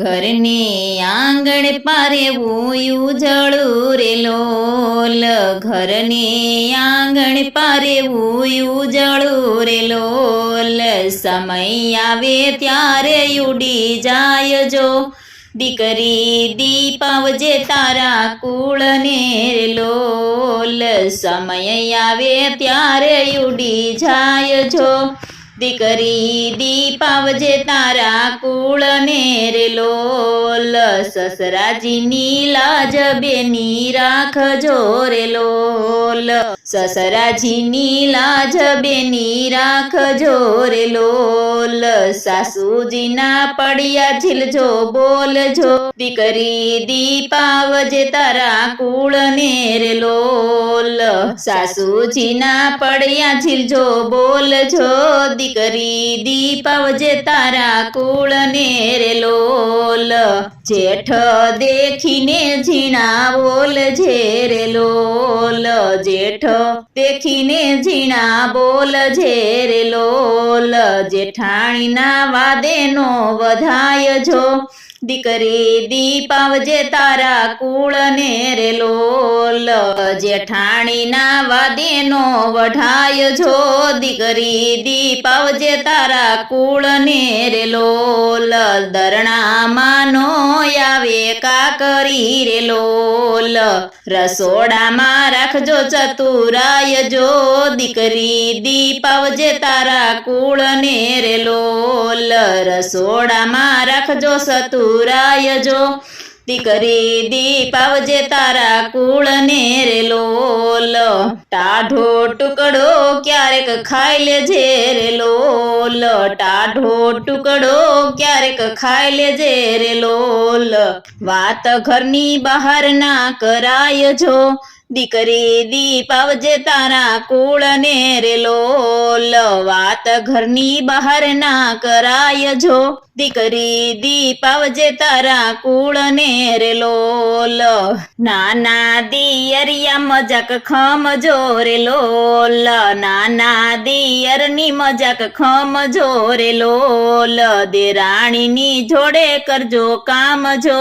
ઘરની આંગણ પારેવું ઉજળું રે લોલ. ઘરની આંગણ પારેવું ઉજળું રે લોલ. સમય આવે ત્યારે ઉડી જાય જો. દીકરી દીપાવજે તારા કુળને રે લોલ. સમય આવે ત્યારે ઉડી જાય જો. દીકરી દીપાવજે તારા કુળને રે લોલ સસરાજીની લાજ બેની રાખજો રે સસરાજીની લાજ બેની રાખજો રે લોલ સાસુજીના પડ્યા ઝીલજો બોલજો. દીકરી દીપાવજે તારા કુળને રે લોલ સાસુજીના પડ્યા ઝીલજો બોલજો, દીકરી દીપાવજે તારા કુળને રે લોલ. જેઠ દેખીને ઝીણા બોલજે રે લોલ. જેઠ દેખીને ઝીણા બોલજે રે લોલ. જેઠાણીના વાદેનો વધાય જો દીકરી દીપાવજે તારા કુળને રે લોલ. જેઠાણીના વાદેનો વઢાય જો દીકરી દીપાવજે તારા કુળને રે લોલ દરણામાં નો આવે કાકરી રે લોલ. રસોડામાં રાખજો ચતુરાય જો દીકરી દીપાવજે તારા કુળને રે લોલ. રસોડામાં રાખજો સતુરાય જો દીકરી દીપાવજે તારા કુળને રે લોલ. ટાઢો ટુકડો ક્યારેક ખાઈ લેજે રે લોલ. ટાઢો ટુકડો ક્યારેક ખાઈ લેજે રે લોલ. વાત ઘરની બહાર ના કરાય જો. દીકરી દીપાવજે તારા કુળને રે લોલ વાત ઘરની બહાર ના કરાય જો. દીકરી દીપાવજે તારા કુળને રે લોલ નાના દિયરિયા મજાક ખમજો રે લોલ નાના દિયરની મજાક ખમજો રે લોલ દેરાણીની જોડે કરજો કામ જો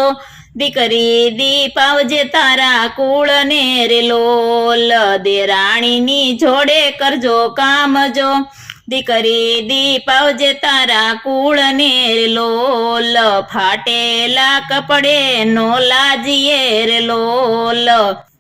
દીકરી દીપાવજે તારા કુળને રે લોલ. દેરાણીની જોડે કરજો કામ જો દીકરી દીપાવજે તારા કુળને રે લોલ. ફાટેલા કપડે નો લાજીએ રે લોલ.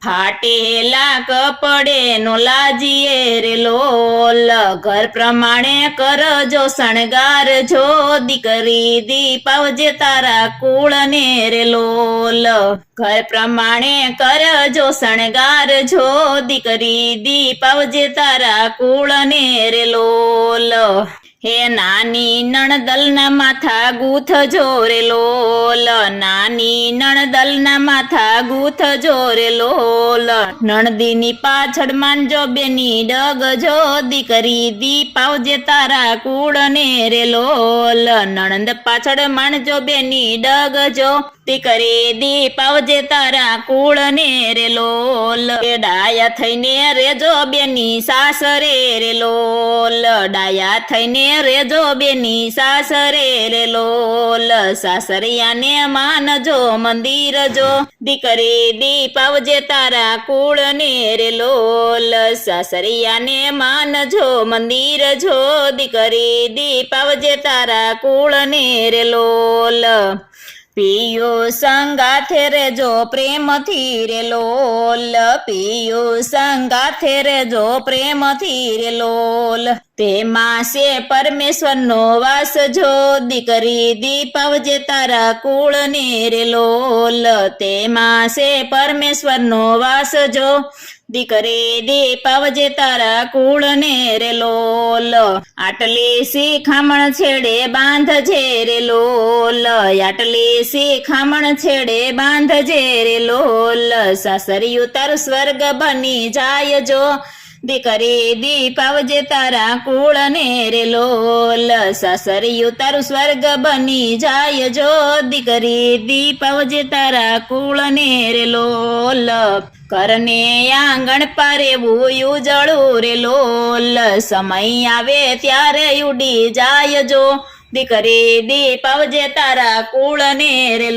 ફાટેલા કપડે નો લાજીએ રે લોલ. ઘર પ્રમાણે કરજો શણગાર જો દીકરી દીપાવજે તારા કુળને રે લોલ. ઘર પ્રમાણે કરજો શણગાર જો દીકરી દીપાવજે તારા કુળને રે લોલ. હે નાની નણદલના માથા ગૂથ જોરે લોલ. નાની નણદલના માથા ગુથ જોરેલો નણદીની પાછળ માનજો બેની ડગ જો દીકરી દીપાવજે તારા કુળને રે લોલ નણંદ પાછળ માનજો બેની ડગ જો દીકરી દીપાવજે તારા કુળને રે ડાયા થઈને રેજો બેની સાસરે રે લોલ ડાયા થઈને રેજો બેની સાસરે રે લોલ સાસરિયાને માનજો, મંદિર જો. દીકરી દીપાવજે તારા કુળને રે લોલ સાસરિયાને માનજો, મંદિર જો. દીકરી દીપાવજે તારા કુળને રે લોલ પિયો સંગાથે રેજો પ્રેમથી રે લોલ. પિયુ સંગાથે રેજો પ્રેમથી રે લોલ. તેમાં છે પરમેશ્વરનો વાસ જો દીકરી દીપાવજે તારા કુળને રે લોલ. તેમાં છે પરમેશ્વરનો વાસ જો દીકરી દીપાવજે તારા કુળને રે લોલ. આટલી શીખામણ છેડે બાંધજે રે લોલ. આટલી શીખામણ છેડે બાંધજે રે લોલ. સાસરિયું તારું સ્વર્ગ બની જાય જો. દીકરી દીપાવજે તારા કુળને રે લોલ. સાસરિયું તારું સ્વર્ગ બની જાય જો. દીકરી દીપાવજે તારા કુળને રે લોલ. કરને આંગણ પારેવું ઉજળું રે લોલ. સમય આવે ત્યારે ઉડી જાય જો. દીકરી દીપાવજે તારા કુળને રે